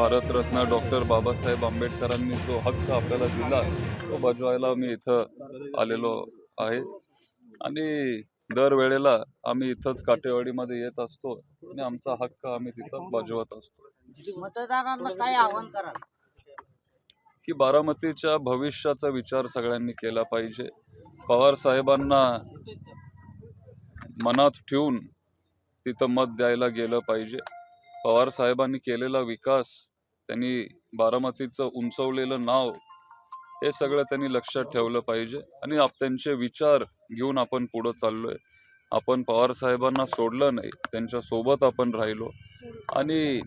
Bharat Ratna doctor Babasaheb आंबेडकरांनी जो हक्क आपल्याला दिला तो बजवायला मी इथं आलेलो आहे. आणि दरवेळेला आम्ही इथंच काटेवाडीमध्ये येत असतो आणि आमचा हक्क आम्ही तिथं बजवत असतो. मतदारांना काय आव्हान कराल? की बारामतीच्या भविष्याचा विचार सगळ्यांनी केला पाहिजे. पवार साहेबांना मनात ठेवून तिथं मत द्यायला गेलं पाहिजे. पवार साहेबांनी केलेला विकास त्यांनी बारामतीचं उंचवलेलं नाव हे सगळं त्यांनी लक्षात ठेवलं पाहिजे. आणि आप त्यांचे विचार घेऊन आपण पुढं चाललोय. आपण पवार साहेबांना सोडलं नाही त्यांच्यासोबत आपण राहिलो. आणि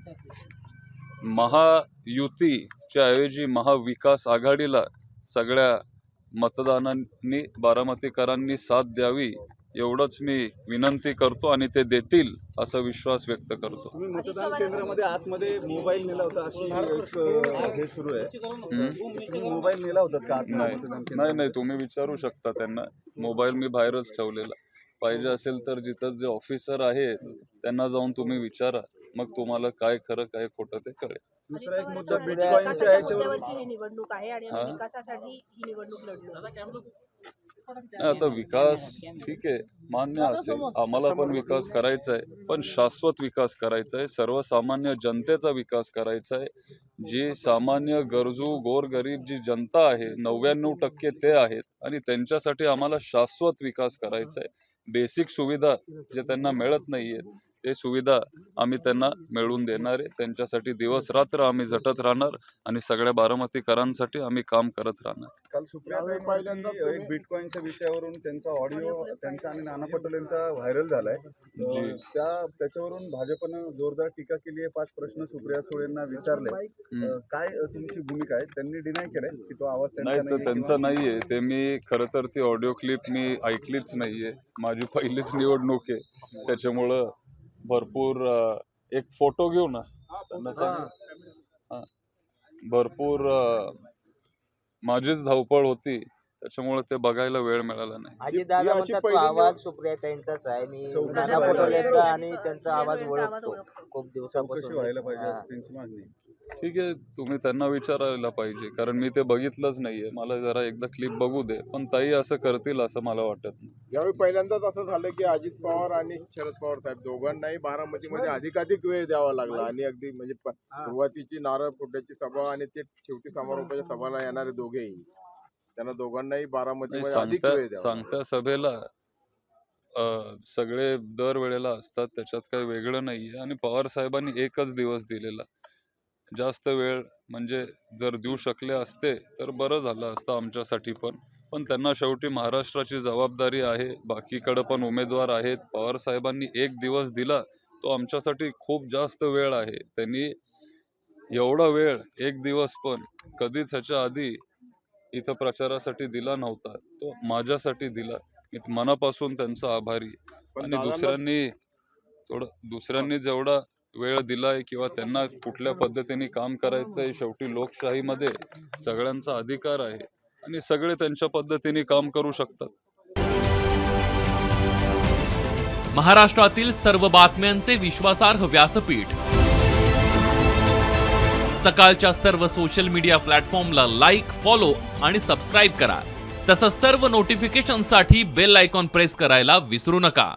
महायुतीच्या ऐवजी महाविकास आघाडीला सगळ्या मतदानांनी बारामतीकरांनी साथ द्यावी एवढंच मी विनंती करतो आणि ते देतील असा विश्वास व्यक्त करतो. तुम्ही मतदान केंद्रामध्ये आतमध्ये मोबाईल नेला होता अशी एक अ, हे सुरू आहे. मोबाईल नेला होता का नाही. नाही तुम्ही विचारू शकता त्यांना. मोबाईल मी बाहेरच ठेवलेला. पाहिजे असेल तर जिथं जे ऑफिसर आहेत त्यांना जाऊन तुम्ही विचारा. मग तुम्हाला काय खरं काय खोटं ते कळेल. दुसरा एक मुद्दा बिटकॉईनच्या ही निवडणूक आहे आणि आम्ही? विकासासाठी ही निवडणूक लढलो. आता विकास ठीक आहे मान्य असेल. आम्हाला पण विकास करायचा आहे पण शाश्वत विकास करायचा आहे सर्वसामान्य जनतेचा विकास करायचा आहे जी सामान्य गरजू गोरगरीब जी जनता आहे नव्याण्णव टक्के ते आहेत आणि त्यांच्यासाठी आम्हाला शाश्वत विकास करायचा आहे बेसिक सुविधा जे त्यांना मिळत नाहीये ते सुविधा आम्ही त्यांना मिळवून देणार आहे. त्यांच्यासाठी दिवस रात्र आम्ही झटत राहणार आणि सगळ्या बारामतीकरांसाठी आम्ही काम करत राहणार. काल सुप्रिया पहिल्यांदा बिटकॉईनच्या विषयावरून त्यांचा ऑडिओ त्यांचा आणि नाना पटोले यांचा व्हायरल झालाय त्या त्याच्यावरून भाजपनं जोरदार टीका केली आहे. पाच प्रश्न सुप्रिया सुळेंना विचारले. काय तुमची भूमिका आहे? त्यांनी डिनाय केलंय की तो आवाज त्यांचा नाही तर त्यांचं नाहीये. ते मी खरं तर ती ऑडिओ क्लिप मी ऐकलीच नाहीये. माझी पहिलीच निवडणूक आहे. त्याच्यामुळं भरपूर एक फोटो घेऊ ना त्यांना सांग. हा. भरपूर माझीच धावपळ होती त्याच्यामुळे ते बघायला वेळ मिळाला नाही दादा म्हणतात आवाज सुप्रियाताईंचाच आहे मी नाना पटोलेंचा. आणि त्यांचा आवाज ओळखतो. खूप दिवसापासून व्हायला पाहिजे त्यांची मागणी. ठीक आहे तुम्ही त्यांना विचारायला पाहिजे. कारण मी ते बघितलंच नाहीये. मला जरा एकदा क्लिप बघू दे. पण ताई असं करतील असं मला वाटत नाही. यावेळी पहिल्यांदाच असं झालं की अजित पवार आणि शरद पवार साहेब दोघांनाही बारामतीमध्ये अधिकाधिक वेळ द्यावा लागला. आणि अगदी म्हणजे प- सुरुवातीची नारळ फोड्याची सभा आणि ते शेवटी समारोपाच्या सभाला येणारे दोघेही. त्यांना दोघांनाही नाही, बारामतीमध्ये अधिक सांगत्या वेळ द्यावा सांगत्या सभेला अं, सगळे दरवेळेला असतात. त्याच्यात काही वेगळं नाहीये. आणि पवार साहेबांनी एकच दिवस दिलेला. जास्त वेळ म्हणजे जर देऊ शकले असते तर बरं झालं असतं आमच्यासाठी पण. पण त्यांना शेवटी महाराष्ट्राची जबाबदारी आहे. बाकीकडं पण उमेदवार आहेत. पवार साहेबांनी एक दिवस दिला तो आमच्यासाठी खूप जास्त वेळ आहे. त्यांनी एवढा वेळ एक दिवस पण कधीच ह्याच्या आधी इथं प्रचारासाठी दिला नव्हता. तो माझ्यासाठी दिला. मी मनापासून त्यांचा आभारी. आणि दुसऱ्यांनी थोडं दुसऱ्यांनी जेवढा वेळ दिलाय किंवा त्यांना कुठल्या पद्धतीने काम करायचंय शेवटी लोकशाहीमध्ये सगळ्यांचा अधिकार आहे आणि सगळे त्यांच्या पद्धतीने काम करू शकतात. महाराष्ट्रातील सर्व बातम्यांचे विश्वासार्ह व्यासपीठ. सकाळच्या सर्व सोशल मीडिया प्लॅटफॉर्मला लाईक फॉलो आणि सबस्क्राईब करा. तसंच सर्व नोटिफिकेशनसाठी बेल आयकॉन प्रेस करायला विसरू नका.